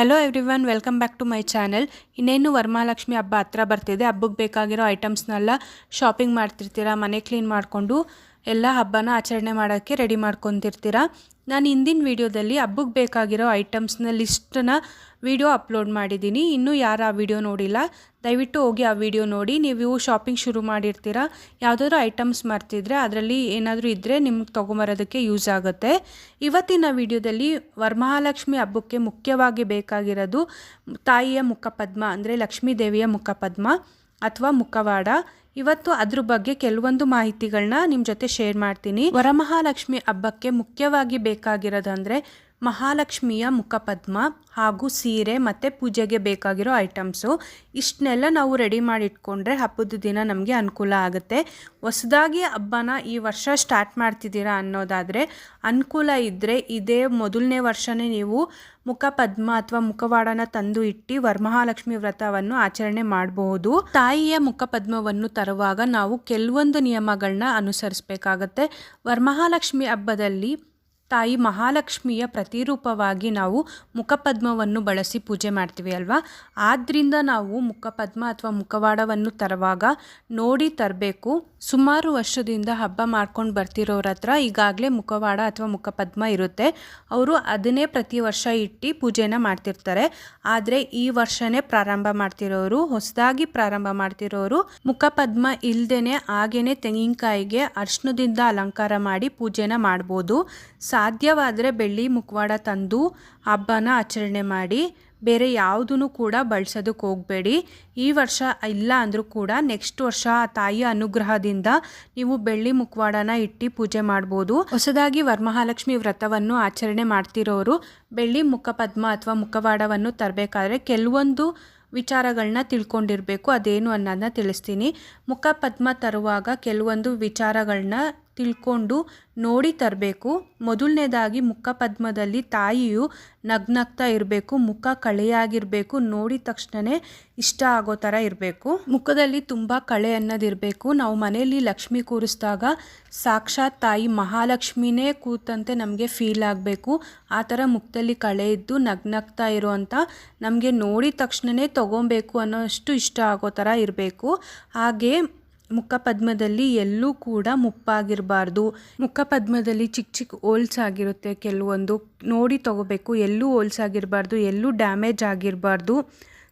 Hello everyone welcome back to my channel ಇನ್ನೇನು ವರಮಹಾಲಕ್ಷ್ಮಿ ಹಬ್ಬ ಹತ್ರ ಬರ್ತಿದೆ, ಹಬ್ಬಕ್ಕೆ ಬೇಕಾಗಿರೋ ಐಟಮ್ಸ್ನೆಲ್ಲ ಶಾಪಿಂಗ್ ಮಾಡ್ತಿರ್ತೀರಾ, ಮನೆ ಕ್ಲೀನ್ ಮಾಡಿಕೊಂಡು ಎಲ್ಲ ಹಬ್ಬನ ಆಚರಣೆ ಮಾಡೋಕ್ಕೆ ರೆಡಿ ಮಾಡ್ಕೊತಿರ್ತೀರ? ನಾನು ಹಿಂದಿನ ವಿಡಿಯೋದಲ್ಲಿ ಹಬ್ಬಕ್ಕೆ ಬೇಕಾಗಿರೋ ಐಟಮ್ಸ್ನ ಲಿಸ್ಟನ್ನ ವಿಡಿಯೋ ಅಪ್ಲೋಡ್ ಮಾಡಿದ್ದೀನಿ. ಇನ್ನೂ ಯಾರು ಆ ವಿಡಿಯೋ ನೋಡಿಲ್ಲ, ದಯವಿಟ್ಟು ಹೋಗಿ ಆ ವಿಡಿಯೋ ನೋಡಿ. ನೀವು ಶಾಪಿಂಗ್ ಶುರು ಮಾಡಿರ್ತೀರ? ಯಾವುದಾದ್ರೂ ಐಟಮ್ಸ್ ಮರ್ತಿದ್ರೆ ಅದರಲ್ಲಿ ಏನಾದರೂ ಇದ್ದರೆ ನಿಮ್ಗೆ ತೊಗೊಂಬರೋದಕ್ಕೆ ಯೂಸ್ ಆಗುತ್ತೆ. ಇವತ್ತಿನ ವಿಡಿಯೋದಲ್ಲಿ ವರಮಹಾಲಕ್ಷ್ಮಿ ಹಬ್ಬಕ್ಕೆ ಮುಖ್ಯವಾಗಿ ಬೇಕಾಗಿರೋದು ತಾಯಿಯ ಮುಖಪದ್ಮ, ಅಂದರೆ ಲಕ್ಷ್ಮೀ ದೇವಿಯ ಮುಖಪದ್ಮ ಅಥವಾ ಮುಖವಾಡ. ಇವತ್ತು ಅದ್ರ ಬಗ್ಗೆ ಕೆಲವೊಂದು ಮಾಹಿತಿಗಳನ್ನ ನಿಮ್ಮ ಜೊತೆ ಶೇರ್ ಮಾಡ್ತೀನಿ. ವರಮಹಾಲಕ್ಷ್ಮಿ ಹಬ್ಬಕ್ಕೆ ಮುಖ್ಯವಾಗಿ ಬೇಕಾಗಿರೋದಂದರೆ ಮಹಾಲಕ್ಷ್ಮಿಯ ಮುಖಪದ್ಮ ಹಾಗೂ ಸೀರೆ ಮತ್ತು ಪೂಜೆಗೆ ಬೇಕಾಗಿರೋ ಐಟಮ್ಸು, ಇಷ್ಟನ್ನೆಲ್ಲ ನಾವು ರೆಡಿ ಮಾಡಿ ಇಟ್ಕೊಂಡ್ರೆ ಹಬ್ಬದ ದಿನ ನಮಗೆ ಅನುಕೂಲ ಆಗುತ್ತೆ. ಹೊಸದಾಗಿ ಹಬ್ಬನ ಈ ವರ್ಷ ಸ್ಟಾರ್ಟ್ ಮಾಡ್ತಿದ್ದೀರಾ ಅನ್ನೋದಾದರೆ, ಅನುಕೂಲ ಇದ್ದರೆ ಇದೇ ಮೊದಲನೇ ವರ್ಷವೇ ನೀವು ಮುಖಪದ್ಮ ಅಥವಾ ಮುಖವಾಡನ ತಂದು ಇಟ್ಟು ವರಮಹಾಲಕ್ಷ್ಮಿ ವ್ರತವನ್ನು ಆಚರಣೆ ಮಾಡಬಹುದು ತಾಯಿಯ ಮುಖಪದ್ಮವನ್ನು ತರುವಾಗ ನಾವು ಕೆಲವೊಂದು ನಿಯಮಗಳನ್ನ ಅನುಸರಿಸಬೇಕಾಗತ್ತೆ. ವರಮಹಾಲಕ್ಷ್ಮಿ ಹಬ್ಬದಲ್ಲಿ ತಾಯಿ ಮಹಾಲಕ್ಷ್ಮಿಯ ಪ್ರತಿರೂಪವಾಗಿ ನಾವು ಮುಖಪದ್ಮವನ್ನು ಬಳಸಿ ಪೂಜೆ ಮಾಡ್ತೀವಿ ಅಲ್ವಾ? ಆದ್ದರಿಂದ ನಾವು ಮುಖಪದ್ಮ ಅಥವಾ ಮುಖವಾಡವನ್ನು ತರುವಾಗ ನೋಡಿ ತರಬೇಕು. ಸುಮಾರು ವರ್ಷದಿಂದ ಹಬ್ಬ ಮಾಡ್ಕೊಂಡು ಬರ್ತಿರೋರ ಹತ್ರ ಈಗಾಗಲೇ ಮುಖವಾಡ ಅಥವಾ ಮುಖಪದ್ಮ ಇರುತ್ತೆ. ಅವರು ಅದನ್ನೇ ಪ್ರತಿ ವರ್ಷ ಇಟ್ಟು ಪೂಜೆನ ಮಾಡ್ತಿರ್ತಾರೆ. ಆದರೆ ಈ ವರ್ಷನೇ ಪ್ರಾರಂಭ ಮಾಡ್ತಿರೋರು, ಹೊಸದಾಗಿ ಪ್ರಾರಂಭ ಮಾಡ್ತಿರೋರು ಮುಖಪದ್ಮ ಇಲ್ಲದೇನೆ ಹಾಗೇನೆ ತೆಂಗಿನಕಾಯಿಗೆ ಅರ್ಶನದಿಂದ ಅಲಂಕಾರ ಮಾಡಿ ಪೂಜೆನ ಮಾಡ್ಬೋದು. ಸಾಧ್ಯವಾದರೆ ಬೆಳ್ಳಿ ಮುಖವಾಡ ತಂದು ಹಬ್ಬನ ಆಚರಣೆ ಮಾಡಿ, ಬೇರೆ ಯಾವುದೂ ಕೂಡ ಬಳಸೋದಕ್ಕೆ ಹೋಗಬೇಡಿ. ಈ ವರ್ಷ ಇಲ್ಲ ಅಂದರೂ ಕೂಡ ನೆಕ್ಸ್ಟ್ ವರ್ಷ ಆ ತಾಯಿಯ ಅನುಗ್ರಹದಿಂದ ನೀವು ಬೆಳ್ಳಿ ಮುಖವಾಡನ ಇಟ್ಟು ಪೂಜೆ ಮಾಡ್ಬೋದು. ಹೊಸದಾಗಿ ವರಮಹಾಲಕ್ಷ್ಮಿ ವ್ರತವನ್ನು ಆಚರಣೆ ಮಾಡ್ತಿರೋರು, ಬೆಳ್ಳಿ ಮುಖಪದ್ಮ ಅಥವಾ ಮುಖವಾಡವನ್ನು ತರಬೇಕಾದ್ರೆ ಕೆಲವೊಂದು ವಿಚಾರಗಳನ್ನ ತಿಳ್ಕೊಂಡಿರಬೇಕು, ಅದೇನು ಅನ್ನೋದನ್ನ ತಿಳಿಸ್ತೀನಿ. ಮುಖಪದ್ಮ ತರುವಾಗ ಕೆಲವೊಂದು ವಿಚಾರಗಳನ್ನ ತಿಳ್ಕೊಂಡು ನೋಡಿ ತರಬೇಕು. ಮೊದಲನೇದಾಗಿ ಮುಖಪದ್ಮದಲ್ಲಿ ತಾಯಿಯು ನಗ್ನಗ್ತಾ ಇರಬೇಕು, ಮುಖ ಕಳೆಯಾಗಿರಬೇಕು ನೋಡಿದ ತಕ್ಷಣವೇ ಇಷ್ಟ ಆಗೋ ಥರ ಇರಬೇಕು. ಮುಖದಲ್ಲಿ ತುಂಬ ಕಳೆ ಅನ್ನೋದಿರಬೇಕು. ನಾವು ಮನೆಯಲ್ಲಿ ಲಕ್ಷ್ಮಿ ಕೂರಿಸಿದಾಗ ಸಾಕ್ಷಾತ್ ತಾಯಿ ಮಹಾಲಕ್ಷ್ಮಿನೇ ಕೂತಂತೆ ನಮಗೆ ಫೀಲ್ ಆಗಬೇಕು. ಆ ಥರ ಮುಖದಲ್ಲಿ ಕಳೆ ಇದ್ದು ನಗ್ನಗ್ತಾ ಇರೋವಂಥ ನಮಗೆ ನೋಡಿದ ತಕ್ಷಣವೇ ತೊಗೊಬೇಕು ಅನ್ನೋಷ್ಟು ಇಷ್ಟ ಆಗೋ ಥರ ಇರಬೇಕು. ಹಾಗೆ ಮುಖಪದ್ಮದಲ್ಲಿ ಎಲ್ಲೂ ಕೂಡ ಮುಪ್ಪಾಗಿರಬಾರ್ದು. ಮುಖಪದ್ಮದಲ್ಲಿ ಚಿಕ್ಕ ಚಿಕ್ಕ ಹೋಲ್ಸ್ ಆಗಿರುತ್ತೆ. ಕೆಲವೊಂದು ನೋಡಿ ತಗೋಬೇಕು. ಎಲ್ಲೂ ಹೋಲ್ಸ್ ಆಗಿರಬಾರ್ದು. ಎಲ್ಲೂ ಡ್ಯಾಮೇಜ್ ಆಗಿರಬಾರ್ದು.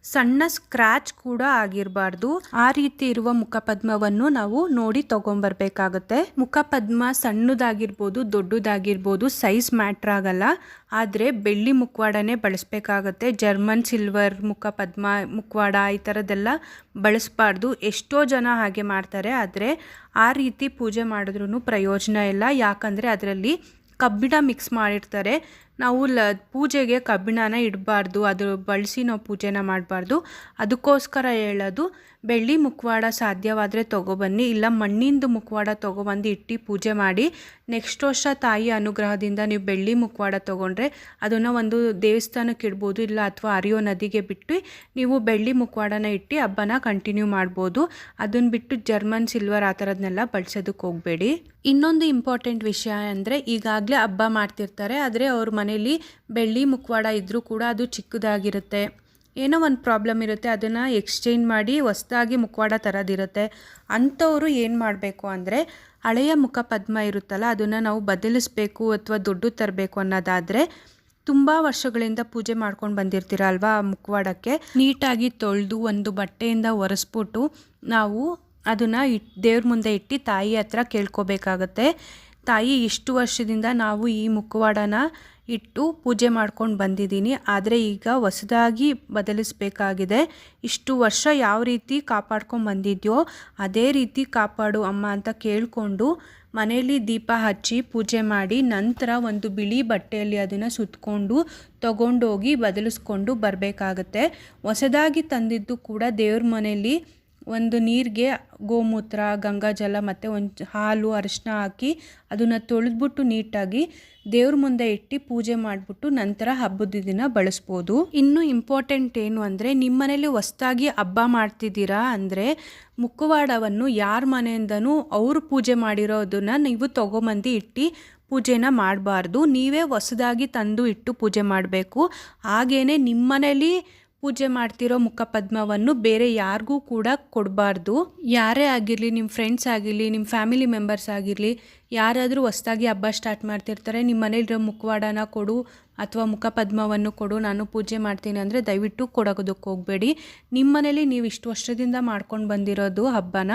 ಸಣ್ಣ ಸ್ಕ್ರ್ಯಾಚ್ ಕೂಡ ಆಗಿರಬಾರ್ದು. ಆ ರೀತಿ ಇರುವ ಮುಖಪದ್ಮವನ್ನು ನಾವು ನೋಡಿ ತಗೊಂಬರ್ಬೇಕಾಗುತ್ತೆ. ಮುಖಪದ್ಮ ಸಣ್ಣದಾಗಿರ್ಬೋದು, ದೊಡ್ಡದಾಗಿರ್ಬೋದು ಸೈಜ್ ಮ್ಯಾಟ್ರ್ ಆಗಲ್ಲ. ಆದರೆ ಬೆಳ್ಳಿ ಮುಖವಾಡನೇ ಬಳಸಬೇಕಾಗತ್ತೆ. ಜರ್ಮನ್ ಸಿಲ್ವರ್ ಮುಖಪದ್ಮ ಮುಖವಾಡ ಈ ಥರದ್ದೆಲ್ಲ ಬಳಸಬಾರ್ದು. ಎಷ್ಟೋ ಜನ ಹಾಗೆ ಮಾಡ್ತಾರೆ. ಆದರೆ ಆ ರೀತಿ ಪೂಜೆ ಮಾಡಿದ್ರೂ ಪ್ರಯೋಜನ ಇಲ್ಲ. ಯಾಕಂದರೆ ಅದರಲ್ಲಿ ಕಬ್ಬಿಣ ಮಿಕ್ಸ್ ಮಾಡಿರ್ತಾರೆ. ನಾವು ಲ ಪೂಜೆಗೆ ಕಬ್ಬಿಣನ ಇಡಬಾರ್ದು, ಅದು ಬಳಸಿ ನಾವು ಪೂಜೆನ ಮಾಡಬಾರ್ದು. ಅದಕ್ಕೋಸ್ಕರ ಹೇಳೋದು, ಬೆಳ್ಳಿ ಮುಖವಾಡ ಸಾಧ್ಯವಾದರೆ ತೊಗೊಬನ್ನಿ, ಇಲ್ಲ ಮಣ್ಣಿಂದು ಮುಖವಾಡ ತೊಗೊಬಂದು ಇಟ್ಟು ಪೂಜೆ ಮಾಡಿ, ನೆಕ್ಸ್ಟ್ ವರ್ಷ ತಾಯಿ ಅನುಗ್ರಹದಿಂದ ನೀವು ಬೆಳ್ಳಿ ಮುಖವಾಡ ತೊಗೊಂಡ್ರೆ ಅದನ್ನು ಒಂದು ದೇವಸ್ಥಾನಕ್ಕೆ ಇಡ್ಬೋದು, ಇಲ್ಲ ಅಥವಾ ಅರಿಯೋ ನದಿಗೆ ಬಿಟ್ಟು ನೀವು ಬೆಳ್ಳಿ ಮುಖವಾಡನ ಇಟ್ಟು ಹಬ್ಬನ ಕಂಟಿನ್ಯೂ ಮಾಡ್ಬೋದು. ಅದನ್ನು ಬಿಟ್ಟು ಜರ್ಮನ್ ಸಿಲ್ವರ್ ಆ ಥರದನ್ನೆಲ್ಲ ಬಳಸೋದಕ್ಕೆ ಹೋಗಬೇಡಿ. ಇನ್ನೊಂದು ಇಂಪಾರ್ಟೆಂಟ್ ವಿಷಯ ಅಂದರೆ ಈಗಾಗಲೇ ಹಬ್ಬ ಮಾಡ್ತಿರ್ತಾರೆ, ಆದರೆ ಅವ್ರ ಮನೇಲಿ ಬೆಳ್ಳಿ ಮುಖವಾಡ ಇದ್ದರೂ ಕೂಡ ಅದು ಚಿಕ್ಕದಾಗಿರುತ್ತೆ. ಏನೋ ಒಂದು ಪ್ರಾಬ್ಲಮ್ ಇರುತ್ತೆ, ಅದನ್ನು ಎಕ್ಸ್ಚೇಂಜ್ ಮಾಡಿ ಹೊಸ್ದಾಗಿ ಮುಖವಾಡ ತರೋದಿರುತ್ತೆ ಅಂಥವರು ಏನು ಮಾಡಬೇಕು ಅಂದರೆ, ಹಳೆಯ ಮುಖಪದ್ಮ ಇರುತ್ತಲ್ಲ, ಅದನ್ನು ನಾವು ಬದಲಿಸ್ಬೇಕು ಅಥವಾ ದುಡ್ಡು ತರಬೇಕು ಅನ್ನೋದಾದರೆ, ತುಂಬ ವರ್ಷಗಳಿಂದ ಪೂಜೆ ಮಾಡ್ಕೊಂಡು ಬಂದಿರ್ತೀರ ಅಲ್ವಾ ಆ ಮುಖವಾಡಕ್ಕೆ ನೀಟಾಗಿ ತೊಳೆದು ಒಂದು ಬಟ್ಟೆಯಿಂದ ಒರೆಸ್ಬಿಟ್ಟು ನಾವು ಅದನ್ನು ಇಟ್, ದೇವ್ರ ಮುಂದೆ ಇಟ್ಟು ತಾಯಿ ಹತ್ರ ಕೇಳ್ಕೊಬೇಕಾಗತ್ತೆ. ತಾಯಿ ಇಷ್ಟು ವರ್ಷದಿಂದ ನಾವು ಈ ಮುಖವಾಡನ ಇಟ್ಟು ಪೂಜೆ ಮಾಡ್ಕೊಂಡು ಬಂದಿದ್ದೀನಿ. ಆದರೆ ಈಗ ಹೊಸದಾಗಿ ಬದಲಿಸಬೇಕಾಗಿದೆ. ಇಷ್ಟು ವರ್ಷ ಯಾವ ರೀತಿ ಕಾಪಾಡ್ಕೊಂಡು ಬಂದಿದ್ಯೋ ಅದೇ ರೀತಿ ಕಾಪಾಡು ಅಮ್ಮ ಅಂತ ಕೇಳಿಕೊಂಡು ಮನೆಯಲ್ಲಿ ದೀಪ ಹಚ್ಚಿ ಪೂಜೆ ಮಾಡಿ ನಂತರ ಒಂದು ಬಿಳಿ ಬಟ್ಟೆಯಲ್ಲಿ ಅದನ್ನು ಸುತ್ತಕೊಂಡು ತಗೊಂಡೋಗಿ ಬದಲಿಸ್ಕೊಂಡು ಬರಬೇಕಾಗತ್ತೆ. ಹೊಸದಾಗಿ ತಂದಿದ್ದು ಕೂಡ ದೇವ್ರ ಮನೆಯಲ್ಲಿ ಒಂದು ನೀರಿಗೆ ಗೋಮೂತ್ರ ಗಂಗಾಜಲ ಮತ್ತು ಒಂದು ಹಾಲು ಅರಿಶಿನ ಹಾಕಿ ಅದನ್ನು ತೊಳೆದ್ಬಿಟ್ಟು ನೀಟಾಗಿ ದೇವ್ರ ಮುಂದೆ ಇಟ್ಟು ಪೂಜೆ ಮಾಡಿಬಿಟ್ಟು ನಂತರ ಹಬ್ಬದ ದಿನ ಬಳಸ್ಬೋದು. ಇನ್ನು ಇಂಪಾರ್ಟೆಂಟ್ ಏನು ಅಂದರೆ ನಿಮ್ಮ ಮನೇಲಿ ಹೊಸ್ದಾಗಿ ಹಬ್ಬ ಮಾಡ್ತಿದ್ದೀರಾ ಅಂದರೆ ಮುಖವಾಡವನ್ನು ಯಾರ ಮನೆಯಿಂದನೂ ಅವರು ಪೂಜೆ ಮಾಡಿರೋದನ್ನು ನೀವು ತೊಗೊಂಬಂದು ಇಟ್ಟು ಪೂಜೆನ ಮಾಡಬಾರ್ದು. ನೀವೇ ಹೊಸದಾಗಿ ತಂದು ಇಟ್ಟು ಪೂಜೆ ಮಾಡಬೇಕು. ಹಾಗೇ ನಿಮ್ಮನೇಲಿ ಪೂಜೆ ಮಾಡ್ತಿರೋ ಮುಖಪದ್ಮವನ್ನು ಬೇರೆ ಯಾರಿಗೂ ಕೂಡ ಕೊಡಬಾರ್ದು. ಯಾರೇ ಆಗಿರಲಿ ನಿಮ್ಮ ಫ್ರೆಂಡ್ಸ್ ಆಗಿರಲಿ ನಿಮ್ಮ ಫ್ಯಾಮಿಲಿ ಮೆಂಬರ್ಸ್ ಆಗಿರಲಿ, ಯಾರಾದರೂ ಹೊಸ್ದಾಗಿ ಹಬ್ಬ ಸ್ಟಾರ್ಟ್ ಮಾಡ್ತಿರ್ತಾರೆ ನಿಮ್ಮ ಮನೇಲಿರೋ ಮುಖವಾಡನ ಕೊಡು ಅಥವಾ ಮುಖಪದ್ಮವನ್ನು ಕೊಡು, ನಾನು ಪೂಜೆ ಮಾಡ್ತೀನಿ ಅಂದರೆ ದಯವಿಟ್ಟು ಕೊಡೋದಕ್ಕೆ ಹೋಗಬೇಡಿ. ನಿಮ್ಮ ಮನೇಲಿ ನೀವು ಇಷ್ಟು ವರ್ಷದಿಂದ ಮಾಡ್ಕೊಂಡು ಬಂದಿರೋದು ಹಬ್ಬನ.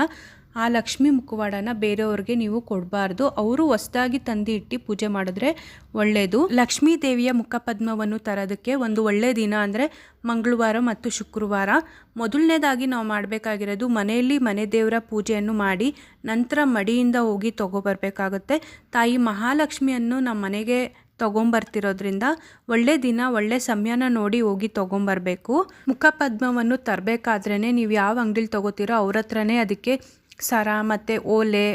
ಆ ಲಕ್ಷ್ಮಿ ಮುಖವಾಡನ ಬೇರೆಯವ್ರಿಗೆ ನೀವು ಕೊಡಬಾರ್ದು. ಅವರು ಹೊಸದಾಗಿ ತಂದು ಇಟ್ಟು ಪೂಜೆ ಮಾಡಿದ್ರೆ ಒಳ್ಳೆಯದು ಲಕ್ಷ್ಮೀ ದೇವಿಯ ಮುಖಪದ್ಮವನ್ನು ತರೋದಕ್ಕೆ ಒಂದು ಒಳ್ಳೆ ದಿನ ಅಂದರೆ ಮಂಗಳವಾರ ಮತ್ತು ಶುಕ್ರವಾರ. ಮೊದಲನೇದಾಗಿ ನಾವು ಮಾಡಬೇಕಾಗಿರೋದು ಮನೆಯಲ್ಲಿ ಮನೆ ದೇವರ ಪೂಜೆಯನ್ನು ಮಾಡಿ, ನಂತರ ಮಡಿಯಿಂದ ಹೋಗಿ ತೊಗೊಬರ್ಬೇಕಾಗುತ್ತೆ. ತಾಯಿ ಮಹಾಲಕ್ಷ್ಮಿಯನ್ನು ನಮ್ಮ ಮನೆಗೆ ತೊಗೊಂಬರ್ತಿರೋದ್ರಿಂದ ಒಳ್ಳೆ ದಿನ, ಒಳ್ಳೆ ಸಮಯನ ನೋಡಿ ಹೋಗಿ ತೊಗೊಂಬರ್ಬೇಕು. ಮುಖಪದ್ಮವನ್ನು ತರಬೇಕಾದ್ರೇ ನೀವು ಯಾವ ಅಂಗಡಿಲಿ ತೊಗೋತೀರೋ ಅವ್ರ ಹತ್ರನೇ ಅದಕ್ಕೆ ಸರ ಮತ್ತು ಓಲೆ,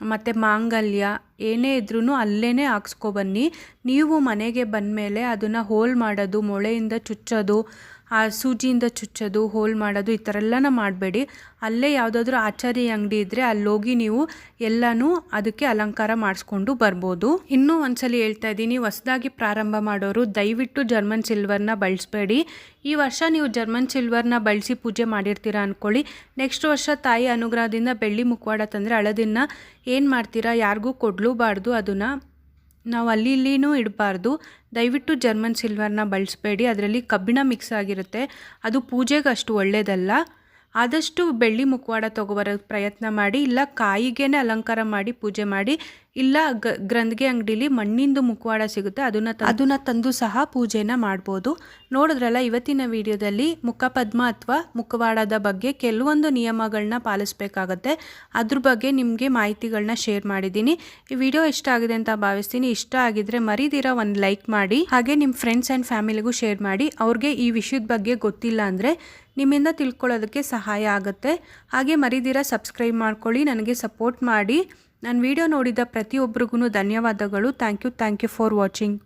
ಮತ್ತು ಮಾಂಗಲ್ಯ, ಏನೇ ಇದ್ರೂ ಅಲ್ಲೇ ಹಾಕ್ಸ್ಕೊಬನ್ನಿ ನೀವು ಮನೆಗೆ ಬಂದಮೇಲೆ ಅದನ್ನು ಹೋಲ್ ಮಾಡೋದು, ಮೊಳೆಯಿಂದ ಚುಚ್ಚೋದು ಆ ಸೂಜಿಯಿಂದ ಚುಚ್ಚೋದು, ಹೋಲ್ ಮಾಡೋದು ಈ ಥರ ಎಲ್ಲನ ಮಾಡಬೇಡಿ. ಅಲ್ಲೇ ಯಾವುದಾದ್ರೂ ಆಚಾರಿ ಅಂಗಡಿ ಇದ್ದರೆ ಅಲ್ಲೋಗಿ ನೀವು ಎಲ್ಲನೂ ಅದಕ್ಕೆ ಅಲಂಕಾರ ಮಾಡಿಸ್ಕೊಂಡು ಬರ್ಬೋದು. ಇನ್ನೂ ಒಂದ್ಸಲಿ ಹೇಳ್ತಾ ಇದ್ದೀನಿ, ಹೊಸದಾಗಿ ಪ್ರಾರಂಭ ಮಾಡೋರು ದಯವಿಟ್ಟು ಜರ್ಮನ್ ಸಿಲ್ವರ್ನ ಬಳಸಬೇಡಿ. ಈ ವರ್ಷ ನೀವು ಜರ್ಮನ್ ಸಿಲ್ವರ್ನ ಬಳಸಿ ಪೂಜೆ ಮಾಡಿರ್ತೀರಾ ಅಂದ್ಕೊಳ್ಳಿ ನೆಕ್ಸ್ಟ್ ವರ್ಷ ತಾಯಿ ಅನುಗ್ರಹದಿಂದ ಬೆಳ್ಳಿ ಮುಖವಾಡ ತಂದರೆ ಹಳದಿನ ಏನು ಮಾಡ್ತೀರಾ? ಯಾರಿಗೂ ಕೊಡಲೂಬಾರ್ದು ಅದನ್ನು. ನಾವು ಅಲ್ಲಿ ಇಲ್ಲಿನೂ ಇಡಬಾರ್ದು. ದಯವಿಟ್ಟು ಜರ್ಮನ್ ಸಿಲ್ವರ್ನ ಬಳಸಬೇಡಿ. ಅದರಲ್ಲಿ ಕಬ್ಬಿಣ ಮಿಕ್ಸ್ ಆಗಿರುತ್ತೆ. ಅದು ಪೂಜೆಗೆ ಅಷ್ಟು ಒಳ್ಳೆಯದಲ್ಲ ಆದಷ್ಟು ಬೆಳ್ಳಿ ಮುಖವಾಡ ತೊಗೊಬರೋಕ್ಕೆ ಪ್ರಯತ್ನ ಮಾಡಿ, ಇಲ್ಲ ಕಾಯಿಗೇನೆ ಅಲಂಕಾರ ಮಾಡಿ, ಪೂಜೆ ಮಾಡಿ, ಇಲ್ಲ ಗ್ರಂಥಿಗೆ ಅಂಗಡಿಲಿ ಮಣ್ಣಿಂದು ಮುಖವಾಡ ಸಿಗುತ್ತೆ, ಅದನ್ನು ಅದನ್ನು ತಂದು ಸಹ ಪೂಜೆನ ಮಾಡ್ಬೋದು. ನೋಡಿದ್ರಲ್ಲ, ಇವತ್ತಿನ ವಿಡಿಯೋದಲ್ಲಿ ಮುಖಪದ್ಮ ಅಥವಾ ಮುಖವಾಡದ ಬಗ್ಗೆ ಕೆಲವೊಂದು ನಿಯಮಗಳನ್ನ ಪಾಲಿಸ್ಬೇಕಾಗತ್ತೆ. ಅದ್ರ ಬಗ್ಗೆ ನಿಮಗೆ ಮಾಹಿತಿಗಳನ್ನ ಶೇರ್ ಮಾಡಿದ್ದೀನಿ. ಈ ವಿಡಿಯೋ ಇಷ್ಟ ಆಗಿದೆ ಅಂತ ಭಾವಿಸ್ತೀನಿ. ಇಷ್ಟ ಆಗಿದ್ರೆ ಮರಿದಿರ ಒಂದು ಲೈಕ್ ಮಾಡಿ, ಹಾಗೆ ನಿಮ್ಮ ಫ್ರೆಂಡ್ಸ್ ಆ್ಯಂಡ್ ಫ್ಯಾಮಿಲಿಗೂ ಶೇರ್ ಮಾಡಿ. ಅವ್ರಿಗೆ ಈ ವಿಷಯದ ಬಗ್ಗೆ ಗೊತ್ತಿಲ್ಲ ಅಂದರೆ ನಿಮ್ಮಿಂದ ತಿಳ್ಕೊಳ್ಳೋದಕ್ಕೆ ಸಹಾಯ ಆಗುತ್ತೆ. ಹಾಗೆ ಮರಿದಿರ ಸಬ್ಸ್ಕ್ರೈಬ್ ಮಾಡ್ಕೊಳ್ಳಿ, ನನಗೆ ಸಪೋರ್ಟ್ ಮಾಡಿ. ನಾನು ವಿಡಿಯೋ ನೋಡಿದ ಪ್ರತಿಯೊಬ್ಬರಿಗೂ ಧನ್ಯವಾದಗಳು. Thank you thank you for watching.